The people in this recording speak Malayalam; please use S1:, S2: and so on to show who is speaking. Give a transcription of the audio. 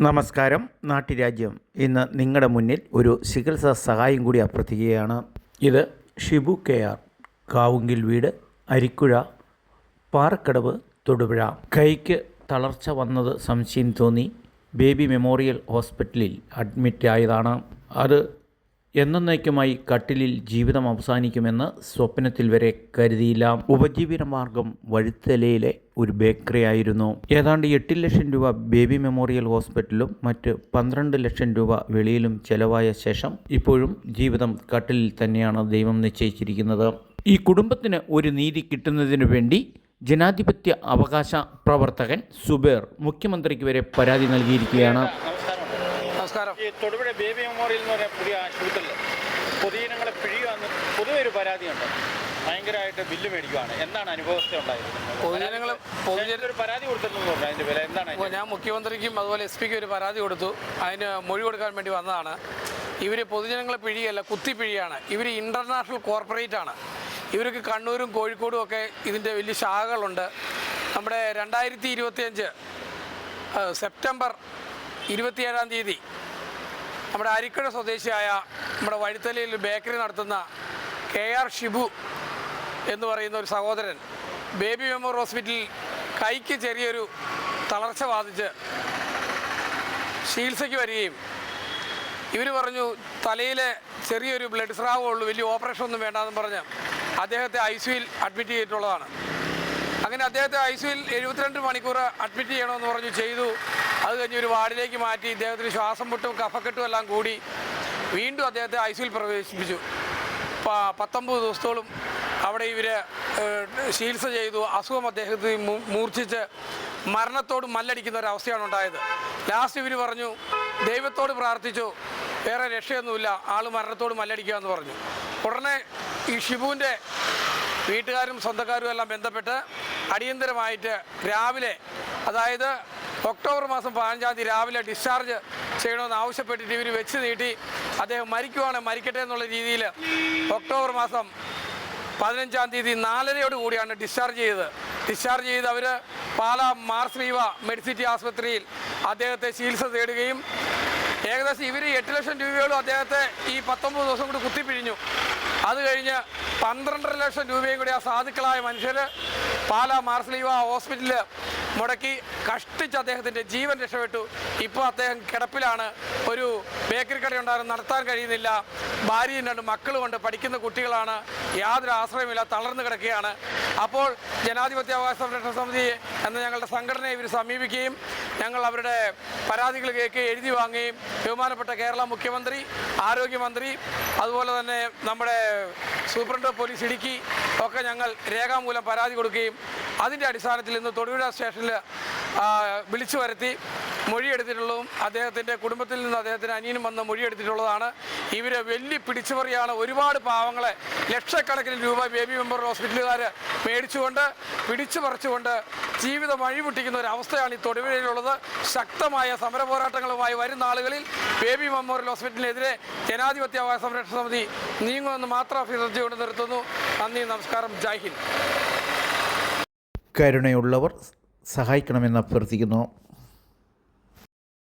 S1: നമസ്കാരം. നാട്ടുരാജ്യം. ഇന്ന് നിങ്ങളുടെ മുന്നിൽ ഒരു ചികിത്സാ സഹായം കൂടി അഭ്യർത്ഥിക്കുകയാണ്. ഇത് ഷിബു കെ ആർ. കാവുങ്കിൽ വീട് അരിക്കുഴ പാറക്കടവ് തൊടുപുഴ. കൈക്ക് തളർച്ച വന്നത് സംശയം തോന്നി. ബേബി മെമ്മോറിയൽ ഹോസ്പിറ്റലിൽ അഡ്മിറ്റ് ആയതാണ് അത് എന്നേക്കുമായി കട്ടിലിൽ ജീവിതം അവസാനിക്കുമെന്ന് സ്വപ്നത്തിൽ വരെ കരുതിയില്ല. ഉപജീവന മാർഗം വഴുത്തലയിലെ ഒരു ബേക്കറി ആയിരുന്നു. ഏതാണ്ട് എട്ട് ലക്ഷം രൂപ ബേബി മെമ്മോറിയൽ ഹോസ്പിറ്റലും മറ്റ് പന്ത്രണ്ട് ലക്ഷം രൂപ വെളിയിലും ചെലവായ ശേഷം ഇപ്പോഴും ജീവിതം കട്ടിലിൽ തന്നെയാണ് ദൈവം നിശ്ചയിച്ചിരിക്കുന്നത്. ഈ കുടുംബത്തിന് ഒരു നീതി കിട്ടുന്നതിനു വേണ്ടി ജനാധിപത്യ അവകാശ പ്രവർത്തകൻ സുബേർ മുഖ്യമന്ത്രിക്ക് വരെ പരാതി നൽകിയിരിക്കുകയാണ്.
S2: നമസ്കാരം.
S3: ഈ തൊടുപുഴ ബേബി മെമ്മോറിയൽ എന്ന് പറയുന്ന പുതിയ ആശുപത്രിയിൽ പൊതുജനങ്ങളെ പിഴിയുവാന്ന് പൊതുവെ ഒരു പരാതിയുണ്ട്. ഭയങ്കരമായിട്ട് ബില്ല് മേടിക്കുവാണ്. എന്താണ് അനുഭവസ്ഥ ഉണ്ടായിരുന്നത്? പറഞ്ഞു.
S2: ഞാൻ മുഖ്യമന്ത്രിക്കും അതുപോലെ എസ് പിക്കും ഒരു പരാതി കൊടുത്തു. അതിന് മൊഴി കൊടുക്കാൻ വേണ്ടി വന്നതാണ്. ഇവർ പൊതുജനങ്ങളെ പിഴിയല്ല കുത്തി പിഴിയാണ്. ഇവർ ഇന്റർനാഷണൽ കോർപ്പറേറ്റ് ആണ്. ഇവർക്ക് കണ്ണൂരും കോഴിക്കോടും ഒക്കെ ഇതിന്റെ വലിയ ശാഖകളുണ്ട്. നമ്മുടെ രണ്ടായിരത്തി ഇരുപത്തിയഞ്ച് സെപ്റ്റംബർ ഇരുപത്തിയേഴാം തീയതി നമ്മുടെ അരിക്കട സ്വദേശിയായ നമ്മുടെ വഴിത്തലയിൽ ബേക്കറി നടത്തുന്ന കെ ആർ ഷിബു എന്ന് പറയുന്ന ഒരു സഹോദരൻ ബേബി മെമ്മോറിയൽ ഹോസ്പിറ്റലിൽ കൈക്ക് ചെറിയൊരു തളർച്ച ബാധിച്ച് ചികിത്സയ്ക്ക് വരികയും ഇവർ പറഞ്ഞു തലയിലെ ചെറിയൊരു ബ്ലഡ് സ്രാവേ ഉള്ളൂ വലിയ ഓപ്പറേഷൻ ഒന്നും വേണ്ടെന്ന് പറഞ്ഞ് അദ്ദേഹത്തെ ഐ സിയിൽ അഡ്മിറ്റ് ചെയ്തിട്ടുള്ളതാണ്. അങ്ങനെ അദ്ദേഹത്തെ ഐ സിയിൽ എഴുപത്തിരണ്ട് മണിക്കൂർ അഡ്മിറ്റ് ചെയ്യണമെന്ന് പറഞ്ഞു ചെയ്തു. അത് കഴിഞ്ഞ് ഒരു വാർഡിലേക്ക് മാറ്റി ഇദ്ദേഹത്തിന് ശ്വാസം മുട്ടും കഫക്കെട്ടും എല്ലാം കൂടി വീണ്ടും അദ്ദേഹത്തെ ഐ സിയിൽ പ്രവേശിപ്പിച്ചു. പത്തൊമ്പത് ദിവസത്തോളം അവിടെ ഇവർ ചികിത്സ ചെയ്തു. അസുഖം അദ്ദേഹത്തിന് മൂർച്ഛിച്ച് മരണത്തോട് മല്ലടിക്കുന്ന ഒരു അവസ്ഥയാണ് ഉണ്ടായത്. ലാസ്റ്റ് ഇവർ പറഞ്ഞു ദൈവത്തോട് പ്രാർത്ഥിച്ചു വേറെ രക്ഷയൊന്നുമില്ല. ആൾ മരണത്തോട് മല്ലടിക്കുക എന്ന് പറഞ്ഞു. ഉടനെ ഈ ഷിബുവിന്റെ വീട്ടുകാരും സ്വന്തക്കാരും എല്ലാം ബന്ധപ്പെട്ട് അടിയന്തരമായിട്ട് രാവിലെ അതായത് ഒക്ടോബർ മാസം പതിനഞ്ചാം തീയതി രാവിലെ ഡിസ്ചാർജ് ചെയ്യണമെന്ന് ആവശ്യപ്പെട്ടിട്ട് ഇവർ വെച്ച് നീട്ടി അദ്ദേഹം മരിക്കുവാണ് മരിക്കട്ടെ എന്നുള്ള രീതിയിൽ ഒക്ടോബർ മാസം പതിനഞ്ചാം തീയതി നാലരയോട് കൂടിയാണ് ഡിസ്ചാർജ് ചെയ്തത്. ഡിസ്ചാർജ് ചെയ്ത് അവർ പാല മാർസ്ലീവ മെഡിസിറ്റി ആസ്പത്രിയിൽ അദ്ദേഹത്തെ ചികിത്സ തേടുകയും ഏകദേശം ഇവർ എട്ട് ലക്ഷം രൂപയോളം അദ്ദേഹത്തെ ഈ പത്തൊമ്പത് ദിവസം കൂടി കുത്തിപ്പിഴിഞ്ഞു അത് കഴിഞ്ഞ് പന്ത്രണ്ടര ലക്ഷം രൂപയും കൂടി ആ സാധുക്കളായ മനുഷ്യർ പാലാ മാർസ്ലീവ ഹോസ്പിറ്റലിൽ മുടക്കി കഷ്ടിച്ച് അദ്ദേഹത്തിന്റെ ജീവൻ രക്ഷപ്പെട്ടു. ഇപ്പോൾ അദ്ദേഹം കിടപ്പിലാണ്. ഒരു ബേക്കറി കട ഉണ്ടായിരുന്നു നടത്താൻ കഴിയുന്നില്ല. ഭാര്യയും രണ്ട് മക്കളുമുണ്ട് പഠിക്കുന്ന കുട്ടികളാണ്. യാതൊരു ആശ്രയമില്ല തളർന്നു കിടക്കുകയാണ്. അപ്പോൾ ജനാധിപത്യ അവകാശ സംരക്ഷണ സമിതി എന്ന ഞങ്ങളുടെ സംഘടനയെ ഇവർ സമീപിക്കുകയും ഞങ്ങൾ അവരുടെ പരാതികൾ കേൾക്കുകയും എഴുതി വാങ്ങുകയും ബഹുമാനപ്പെട്ട കേരള മുഖ്യമന്ത്രി ആരോഗ്യമന്ത്രി അതുപോലെ തന്നെ നമ്മുടെ സൂപ്രണ്ട് പോലീസ് ഇടുക്കി ഒക്കെ ഞങ്ങൾ രേഖാമൂലം പരാതി കൊടുക്കുകയും അതിന്റെ അടിസ്ഥാനത്തിൽ ഇന്ന് തൊടുപുഴ സ്റ്റേഷനിൽ വിളിച്ചു വരുത്തി. മൊഴിയെടുത്തിട്ടുള്ളതും അദ്ദേഹത്തിന്റെ കുടുംബത്തിൽ നിന്ന് അദ്ദേഹത്തിന് അനിയനും വന്ന് മൊഴിയെടുത്തിട്ടുള്ളതാണ്. ഇവരെ വലിയ പിടിച്ചുപറിയാണ് ഒരുപാട് പാവങ്ങളെ ലക്ഷക്കണക്കിന് രൂപ ബേബി മെമ്പർ ഹോസ്പിറ്റലുകാർ മേടിച്ചുകൊണ്ട് പിടിച്ചു പറിച്ചുകൊണ്ട് ജീവിതം വഴിമുട്ടിക്കുന്ന ഒരു അവസ്ഥയാണ് ഈ തൊടുപുഴയിലുള്ളത്. ശക്തമായ സമര പോരാട്ടങ്ങളുമായി വരുന്ന ആളുകളിൽ ബേബി മെമ്മോറിയൽ ഹോസ്പിറ്റലിനെതിരെ ജനാധിപത്യ അവകാശ സംരക്ഷണ സമിതി നീങ്ങുമെന്ന് മാത്രം അഭ്യർത്ഥിച്ചുകൊണ്ട് നിർത്തുന്നു. നന്ദി നമസ്കാരം ജയ്
S1: കരുണയുള്ളവർ സഹായിക്കണമെന്ന് അഭ്യർത്ഥിക്കുന്നു.